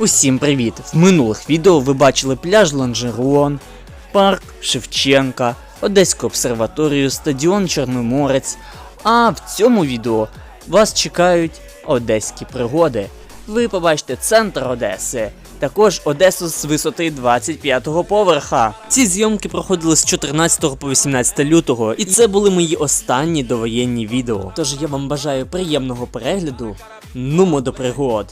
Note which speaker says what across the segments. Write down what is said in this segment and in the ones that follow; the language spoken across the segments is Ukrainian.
Speaker 1: Усім привіт! В минулих відео ви бачили пляж Ланжерон, парк Шевченка, Одеську обсерваторію, стадіон Чорноморець. А в цьому відео вас чекають одеські пригоди. Ви побачите центр Одеси, також Одесу з висоти 25-го поверха. Ці зйомки проходили з 14 по 18 лютого, і це були мої останні довоєнні відео. Тож я вам бажаю приємного перегляду. Нумо до пригод.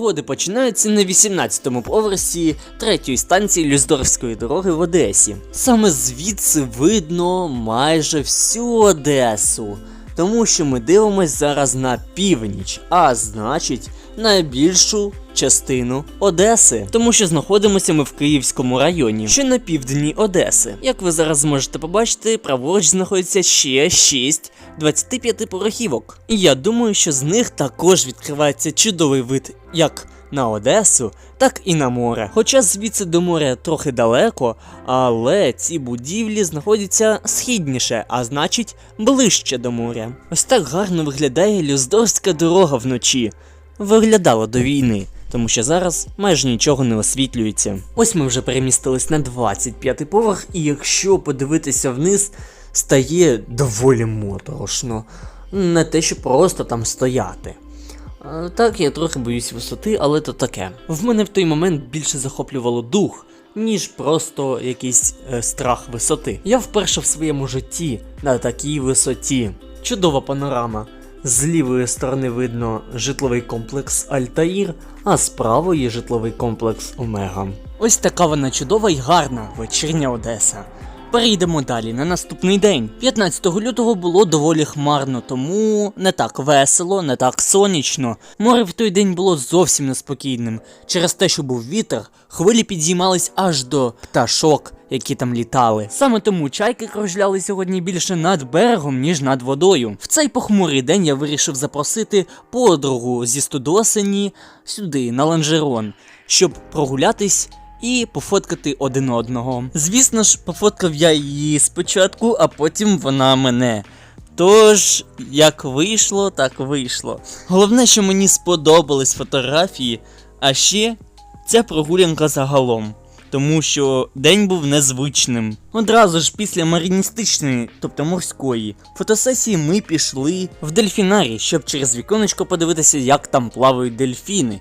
Speaker 1: Пригоди починаються на 18-му поверсі третьої станції Люздорфської дороги в Одесі. Саме звідси видно майже всю Одесу, тому що ми дивимось зараз на північ, а значить найбільшу частину Одеси, тому що знаходимося ми в Київському районі, що на півдні Одеси. Як ви зараз зможете побачити, праворуч знаходиться ще 6 25-порохівок. І я думаю, що з них також відкривається чудовий вид як на Одесу, так і на море. Хоча звідси до моря трохи далеко, але ці будівлі знаходяться східніше, а значить ближче до моря. Ось так гарно виглядає Люздорська дорога вночі. Виглядала до війни. Тому що зараз майже нічого не освітлюється. Ось ми вже перемістились на 25-й поверх, і якщо подивитися вниз, стає доволі моторошно. Не те, що просто там стояти. Е, Так, я трохи боюсь висоти, але то таке. В мене в той момент більше захоплювало дух, ніж просто якийсь е, страх висоти. Я вперше в своєму житті на такій висоті. Чудова панорама. З лівої сторони видно житловий комплекс Альтаїр, а з правої житловий комплекс Омега. Ось така вона чудова і гарна вечірня Одеса. Перейдемо далі на наступний день. 15 лютого було доволі хмарно, тому не так весело, не так сонячно. Море в той день було зовсім неспокійним. Через те, що був вітер, хвилі підіймались аж до пташок, які там літали. Саме тому чайки кружляли сьогодні більше над берегом, ніж над водою. В цей похмурий день я вирішив запросити подругу зі студосені сюди, на ланжерон, щоб прогулятись і пофоткати один одного. Звісно ж, пофоткав я її спочатку, а потім вона мене. Тож, як вийшло, так вийшло. Головне, що мені сподобались фотографії, а ще ця прогулянка загалом. Тому що день був незвичним. Одразу ж після маріністичної, тобто морської, фотосесії ми пішли в дельфінарій, щоб через віконечко подивитися, як там плавають дельфіни.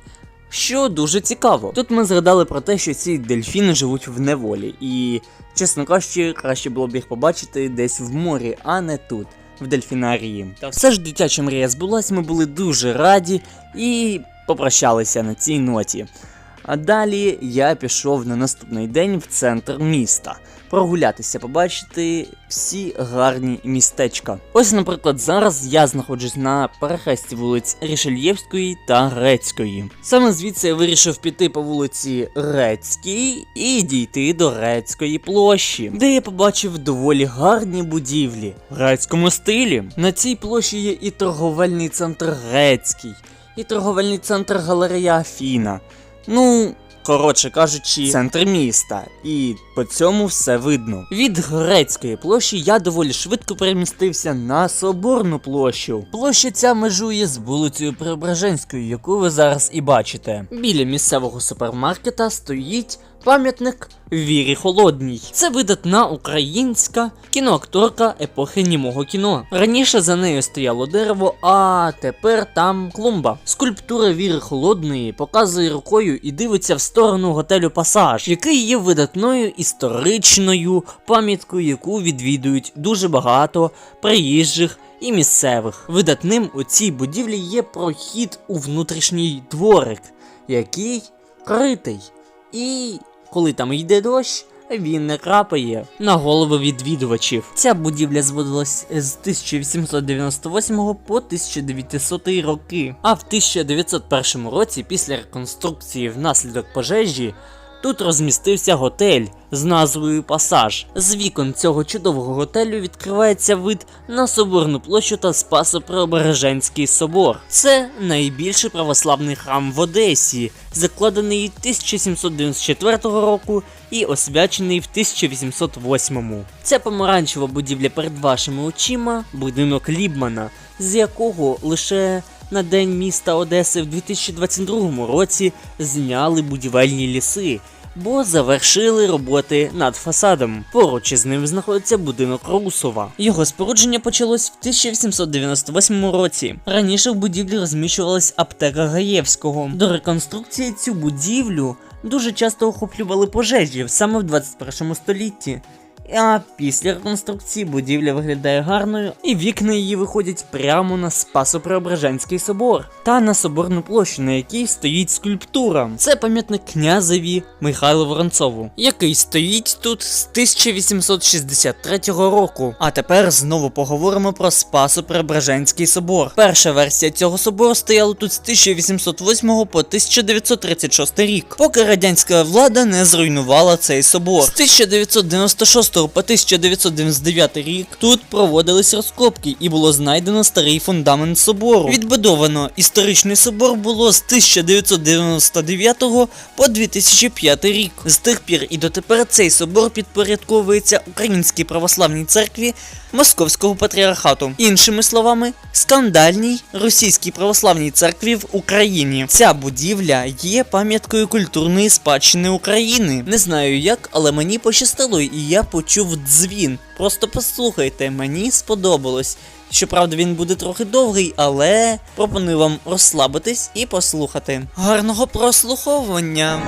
Speaker 1: Що дуже цікаво. Тут ми згадали про те, що ці дельфіни живуть в неволі, і, чесно кажучи, краще було б їх побачити десь в морі, а не тут, в дельфінарії. Та все ж дитяча мрія збулась, ми були дуже раді і попрощалися на цій ноті. А далі я пішов на наступний день в центр міста. Прогулятися, побачити всі гарні містечка. Ось, наприклад, зараз я знаходжусь на перехресті вулиць Рішельєвської та Грецької. Саме звідси я вирішив піти по вулиці Грецькій і дійти до Грецької площі, де я побачив доволі гарні будівлі в грецькому стилі. На цій площі є і торговельний центр Грецький, і торговельний центр галерея Афіна. Ну, коротше кажучи, центр міста, і по цьому все видно. Від грецької площі я доволі швидко перемістився на Соборну площу. Площа ця межує з вулицею Преображенською, яку ви зараз і бачите. Біля місцевого супермаркета стоїть пам'ятник Вірі Холодній. Це видатна українська кіноакторка епохи німого кіно. Раніше за нею стояло дерево, а тепер там клумба. Скульптура Віри Холодної показує рукою і дивиться в сторону готелю Пасаж, який є видатною історичною пам'яткою, яку відвідують дуже багато приїжджих. І місцевих видатним у цій будівлі є прохід у внутрішній дворик, який критий. І коли там йде дощ, він не крапає на голови відвідувачів. Ця будівля зводилась з 1898 по 1900 роки. А в 1901 році, після реконструкції внаслідок пожежі, Тут розмістився готель з назвою Пасаж. З вікон цього чудового готелю відкривається вид на соборну площу та Спасо-Преображенський собор. Це найбільший православний храм в Одесі, закладений 1794 року і освячений в 1808. Ця помаранчева будівля перед вашими очима будинок Лібмана, з якого лише на день міста Одеси в 2022 році зняли будівельні ліси. Бо завершили роботи над фасадом. Поруч із ним знаходиться будинок Русова. Його спорудження почалось в 1898 році. Раніше в будівлі розміщувалась аптека Гаєвського. До реконструкції цю будівлю дуже часто охоплювали пожежі саме в 21 столітті. А після реконструкції будівля виглядає гарною, і вікна її виходять прямо на Спасо-Преображенський собор та на соборну площу, на якій стоїть скульптура. Це пам'ятник князеві Михайлу Воронцову, який стоїть тут з 1863 року. А тепер знову поговоримо про Спасо-Преображенський собор. Перша версія цього собору стояла тут з 1808 по 1936 рік, поки радянська влада не зруйнувала цей собор. З 1996 по 1999 рік тут проводились розкопки і було знайдено старий фундамент собору. Відбудовано історичний собор було з 1999 по 2005 рік. З тих пір і дотепер цей собор підпорядковується Українській православній церкві Московського патріархату. Іншими словами, скандальній російській православній церкві в Україні. Ця будівля є пам'яткою культурної спадщини України. Не знаю як, але мені пощастило, і я почув дзвін. Просто послухайте, мені сподобалось. Щоправда, він буде трохи довгий, але пропоную вам розслабитись і послухати. Гарного прослуховування!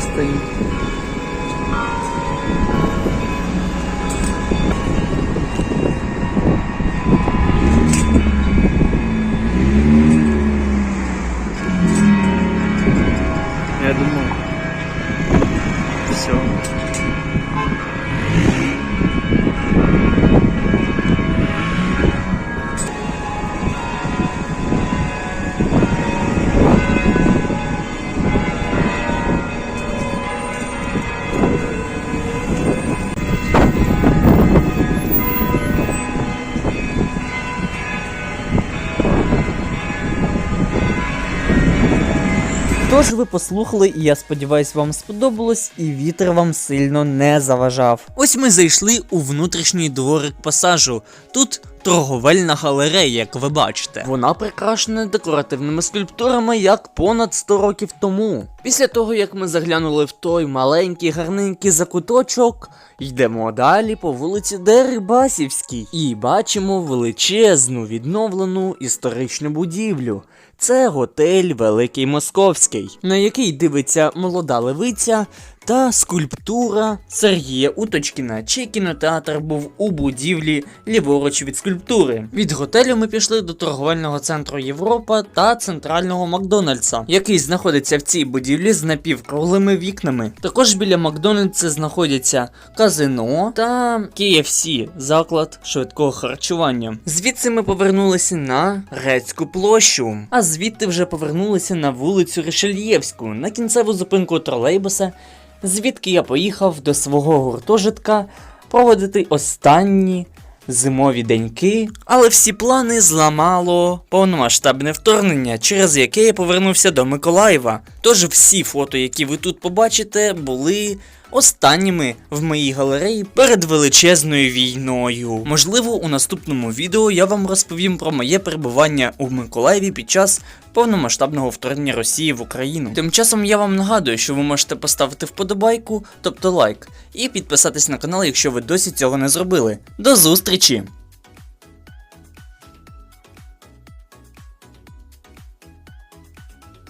Speaker 2: disgusting.
Speaker 1: Тож ви послухали, і я сподіваюсь, вам сподобалось, і вітер вам сильно не заважав. Ось ми зайшли у внутрішній дворик пасажу. Тут торговельна галерея, як ви бачите. Вона прикрашена декоративними скульптурами як понад 100 років тому. Після того, як ми заглянули в той маленький гарненький закуточок, йдемо далі по вулиці Дерибасівській і бачимо величезну відновлену історичну будівлю. Це готель Великий Московський, на який дивиться молода левиця та скульптура Сергія Уточкіна, чий кінотеатр був у будівлі ліворуч від скульптури. Від готелю ми пішли до торговельного центру Європа та центрального Макдональдса, який знаходиться в цій будівлі з напівкруглими вікнами. Також біля Макдональдса знаходяться казино та KFC, заклад швидкого харчування. Звідси ми повернулися на Грецьку площу, а звідти вже повернулися на вулицю Ришельєвську на кінцеву зупинку тролейбуса, звідки я поїхав до свого гуртожитка проводити останні зимові деньки. Але всі плани зламало повномасштабне вторгнення, через яке я повернувся до Миколаєва. Тож всі фото, які ви тут побачите, були
Speaker 3: останніми в моїй галереї перед величезною війною. Можливо, у наступному відео я вам розповім про моє перебування у Миколаєві під час повномасштабного вторгнення Росії в Україну. Тим часом я вам нагадую, що ви можете поставити вподобайку, тобто лайк, і підписатись на канал, якщо ви досі цього не зробили. До зустрічі!